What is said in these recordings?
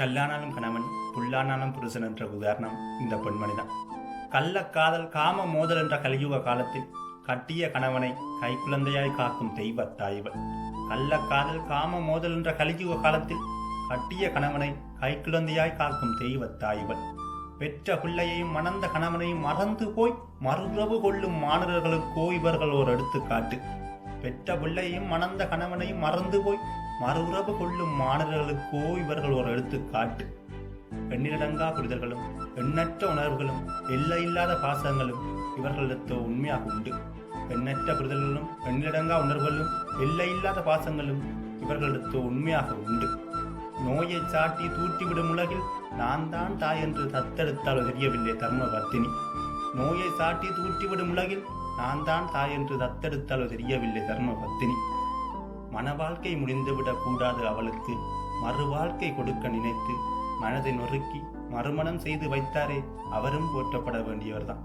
கல்லானாலும் கணவன் புல்லானாலும் புருஷன் என்ற உதாரணம் இந்த பெண்மணிதான். கள்ளக்காதல் காம மோதல் என்ற கலியுக காலத்தில் கட்டிய கணவனை கைக்குழந்தையாய் காக்கும் தெய்வத்தாய்வள் கள்ளக்காதல் காம மோதல் என்ற கலியுக காலத்தில் கட்டிய கணவனை கைக்குழந்தையாய் காக்கும் தெய்வத்தாய்வள் பெற்ற பிள்ளையையும் மணந்த கணவனையும் மறந்து போய் மறுரவு கொள்ளும் மாணவர்களுக்கோ இவர்கள் ஒரு எடுத்துக்காட்டு. பெற்ற பிள்ளையையும் மணந்த கணவனையும் மறந்து போய் மறுரவு கொள்ளும் மாணவர்களுக்கோ இவர்கள் ஒரு எடுத்துக்காட்டு. எண்ணிலடங்கா புரிதல்களும் எண்ணற்ற உணர்வுகளும் எல்லையில்லாத பாசங்களும் இவர்களிடத்தோ உண்மையாக உண்டு. எண்ணற்ற புரிதல்களும் எண்ணிலடங்கா உணர்வுகளும் எல்லையில்லாத பாசங்களும் இவர்களிடத்தோ உண்மையாக உண்டு. நோயை சாட்டி தூட்டிவிடும் உலகில் நான் தான் தாய் என்று தத்தெடுத்தால் தெரியவில்லை தர்ம பத்தினி நோயை சாட்டி தூட்டிவிடும் உலகில் நான் தான் தாய் என்று தத்தெடுத்தால் தெரியவில்லை தர்ம பத்தினி மன வாழ்க்கை முடிந்துவிடக் கூடாது அவளுக்கு. மறு வாழ்க்கை கொடுக்க நினைத்து மனதை நொறுக்கி மறுமணம் செய்து வைத்தாரே அவரும் போற்றப்பட வேண்டியவர்தான்.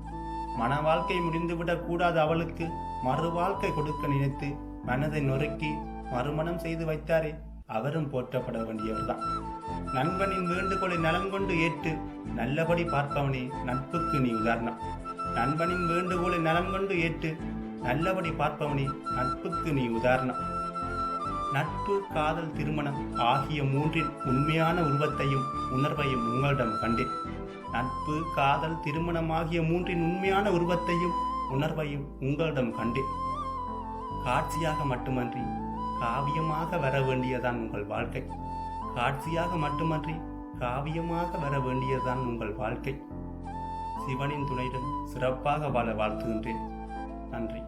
மன வாழ்க்கை முடிந்துவிடக் கூடாது அவளுக்கு. மறு வாழ்க்கை கொடுக்க நினைத்து மனதை நொறுக்கி மறுமணம் செய்து வைத்தாரே அவரும் போற்றப்பட வேண்டியவர்தான். நண்பனின் வேண்டுகோளை நலம் கொண்டு ஏற்று நல்லபடி பார்ப்பவனே நட்புக்கு நீ உதாரணம். நண்பனின் வேண்டுகோளை நலம் கொண்டு ஏற்று நல்லபடி பார்ப்பவனே நட்புக்கு நீ உதாரணம். நட்பு காதல் திருமணம் ஆகிய மூன்றின் உண்மையான உருவத்தையும் உணர்வையும் உங்களிடம் கண்டேன். நட்பு காதல் திருமணம் ஆகிய மூன்றின் உண்மையான உருவத்தையும் உணர்வையும் உங்களிடம் கண்டேன். காட்சியாக மட்டுமன்றி காவியமாக வர வேண்டியதான் உங்கள் வாழ்க்கை. காட்சியாக மட்டுமன்றி காவியமாக வர வேண்டியதுதான் உங்கள் வாழ்க்கை. சிவனின் துணையுடன் சிறப்பாக வாழ வாழ்த்துகின்றேன். நன்றி.